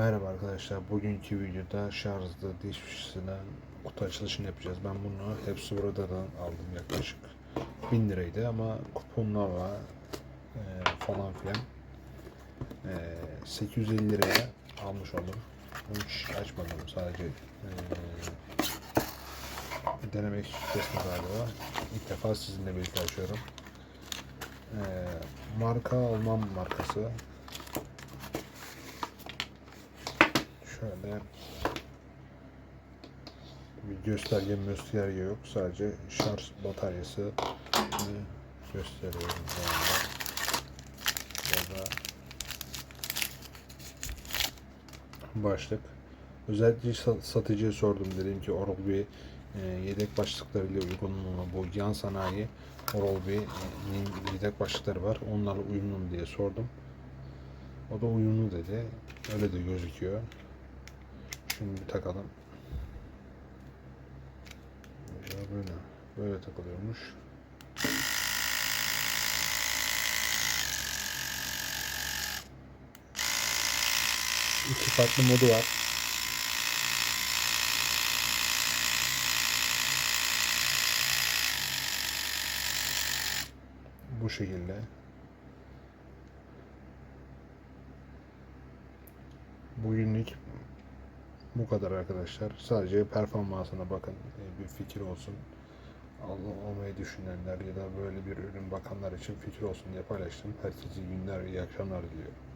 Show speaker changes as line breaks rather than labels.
Merhaba arkadaşlar. Bugünkü videoda şarjlı diş fişine kutu açılışını yapacağız. Ben bunu hepsi buradan aldım yaklaşık 1000 liraydı ama kuponlarla e, falan filan e, 850 liraya almış oldum. Bunu hiç açmadım sadece e, denemek istiyorsun galiba. İlk defa sizinle birlikte açıyorum. E, marka Alman markası Şöyle bir gösterge gösterge yok. Sadece şarj bataryası gösteriyorum şu. Burada başlık. Özellikle sa- satıcıya sordum. Dedim ki Oral-B e, yedek başlıklarıyla uygun mu? Bu yan sanayi Oral-B'nin yedek başlıkları var. Onlarla uyumlu mu diye sordum. O da uyumlu dedi. Öyle de gözüküyor. Şimdi bir takalım. Böyle. Böyle takılıyormuş. İki farklı modu var. Bu şekilde. Bugünlük bu kadar arkadaşlar. Sadece performansına bakın. e, Bir fikir olsun. Almayı düşünenler ya da böyle bir ürün bakanlar için fikir olsun diye paylaştım. Herkese iyi günler, iyi akşamlar diliyorum.